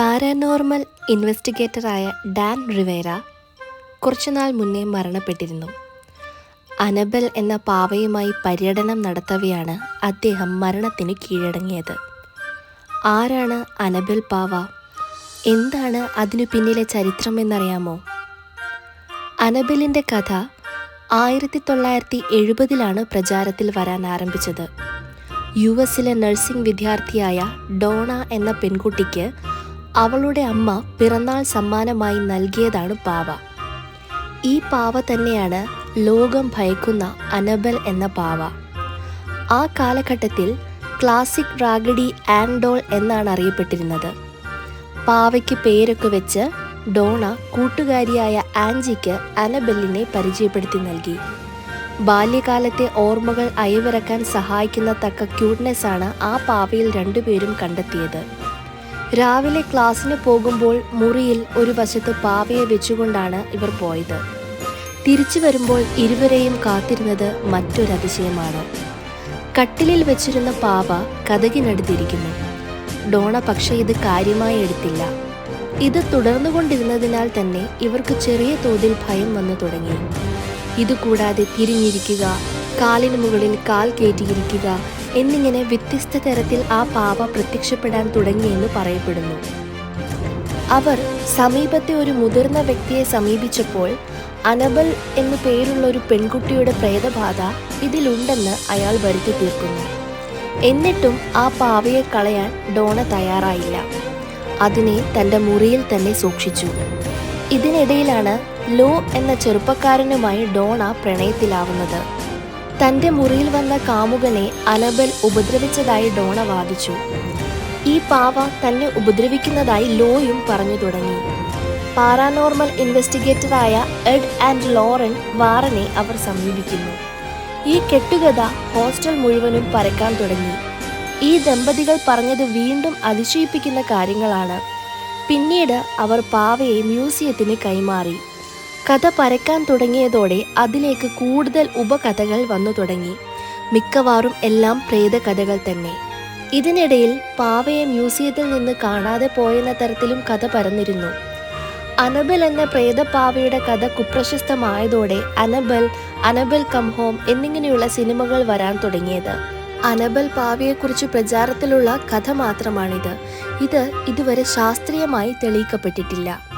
Paranormal ഇൻവെസ്റ്റിഗേറ്ററായ Dan Rivera കുറച്ചുനാൾ മുന്നേ മരണപ്പെട്ടിരുന്നു. അനബൽ എന്ന പാവയുമായി പര്യടനം നടത്തവെയാണ് അദ്ദേഹം മരണത്തിന് കീഴടങ്ങിയത്. ആരാണ് അനബൽ പാവ? എന്താണ് അതിനു പിന്നിലെ ചരിത്രമെന്നറിയാമോ അനബലിന്റെ കഥ ആയിരത്തി തൊള്ളായിരത്തി എഴുപതിലാണ് പ്രചാരത്തിൽ വരാൻ ആരംഭിച്ചത്. യു എസിലെ നഴ്സിംഗ് വിദ്യാർത്ഥിയായ ഡോണ എന്ന പെൺകുട്ടിക്ക് അവളുടെ അമ്മ പിറന്നാൾ സമ്മാനമായി നൽകിയതാണ് പാവ. ഈ പാവ തന്നെയാണ് ലോകം ഭയക്കുന്ന അനബൽ എന്ന പാവ. ആ കാലഘട്ടത്തിൽ ക്ലാസിക് റാഗഡി ആൻഡോൾ എന്നാണ് അറിയപ്പെട്ടിരുന്നത്. പാവയ്ക്ക് പേരൊക്കെ വെച്ച് ഡോണ കൂട്ടുകാരിയായ ആൻജിക്ക് അനബെല്ലിനെ പരിചയപ്പെടുത്തി നൽകി. ബാല്യകാലത്തെ ഓർമ്മകൾ അയവിറക്കാൻ സഹായിക്കുന്ന തക്ക ക്യൂട്ട്നെസ് ആണ് ആ പാവയിൽ രണ്ടുപേരും കണ്ടെത്തിയത്. രാവിലെ ക്ലാസ്സിന് പോകുമ്പോൾ മുറിയിൽ ഒരു വശത്ത് പാവയെ വെച്ചുകൊണ്ടാണ് ഇവർ പോയത്. തിരിച്ചു വരുമ്പോൾ ഇരുവരെയും കാത്തിരുന്നത് മറ്റൊരതിശയമാണ് കട്ടിലിൽ വെച്ചിരുന്ന പാവ കഥകിനടുത്തിരിക്കുന്നു. ഡോണ പക്ഷേ ഇത് കാര്യമായി എടുത്തില്ല. ഇത് തുടർന്നു തുടർന്നുകൊണ്ടിരുന്നതിനാൽ തന്നെ ഇവർക്ക് ചെറിയ തോതിൽ ഭയം വന്നു തുടങ്ങി. ഇതുകൂടാതെ തിരിഞ്ഞിരിക്കുക കാലിന് മുകളിൽ കാൽ കയറ്റിയിരിക്കുക എന്നിങ്ങനെ വ്യത്യസ്ത തരത്തിൽ ആ പാവ പ്രത്യക്ഷപ്പെടാൻ തുടങ്ങിയെന്ന് പറയപ്പെടുന്നു. അവർ സമീപത്തെ ഒരു മുതിർന്ന വ്യക്തിയെ സമീപിച്ചപ്പോൾ അനബൽ എന്നു പേരുള്ള ഒരു പെൺകുട്ടിയുടെ പ്രേതബാധ ഇതിലുണ്ടെന്ന് അയാൾ വരുത്തി തീർക്കുന്നു. എന്നിട്ടും ആ പാവയെ കളയാൻ ഡോണ തയ്യാറായില്ല. അതിനെ തന്റെ മുറിയിൽ തന്നെ സൂക്ഷിച്ചു. ഇതിനിടയിലാണ് ലോ എന്ന ചെറുപ്പക്കാരനുമായി ഡോണ പ്രണയത്തിലാവുന്നത്. തന്റെ മുറിയിൽ വന്ന കാമുകനെ അനബൽ ഉപദ്രവിച്ചതായി ഡോണ വാദിച്ചു. ഈ പാവ തന്നെ ഉപദ്രവിക്കുന്നതായി ലോയും പറഞ്ഞു തുടങ്ങി. പാരാനോർമൽ ഇൻവെസ്റ്റിഗേറ്ററായ എഡ് ആൻഡ് ലോറൻ വാറനെ അവർ സമീപിക്കുന്നു. ഈ കെട്ടുകഥ ഹോസ്റ്റൽ മുഴുവനും പരക്കാൻ തുടങ്ങി. ഈ ദമ്പതികൾ പറഞ്ഞത് വീണ്ടും അതിശയിപ്പിക്കുന്ന കാര്യങ്ങളാണ്. പിന്നീട് അവർ പാവയെ മ്യൂസിയത്തിന് കൈമാറി. കഥ പരക്കാൻ തുടങ്ങിയതോടെ അതിലേക്ക് കൂടുതൽ ഉപകഥകൾ വന്നു തുടങ്ങി. മിക്കവാറും എല്ലാം പ്രേതകഥകൾ തന്നെ. ഇതിനിടയിൽ പാവയെ മ്യൂസിയത്തിൽ നിന്ന് കാണാതെ പോയെന്ന തരത്തിലും കഥ പരന്നിരുന്നു. അനബൽ എന്ന പ്രേതപ്പാവയുടെ കഥ കുപ്രശസ്തമായതോടെ അനബൽ അനബൽ കം ഹോം എന്നിങ്ങനെയുള്ള സിനിമകൾ വരാൻ തുടങ്ങിയത്. അനബൽ പാവയെക്കുറിച്ച് പ്രചാരത്തിലുള്ള കഥ മാത്രമാണിത്. ഇത് ഇതുവരെ ശാസ്ത്രീയമായി തെളിയിക്കപ്പെട്ടിട്ടില്ല.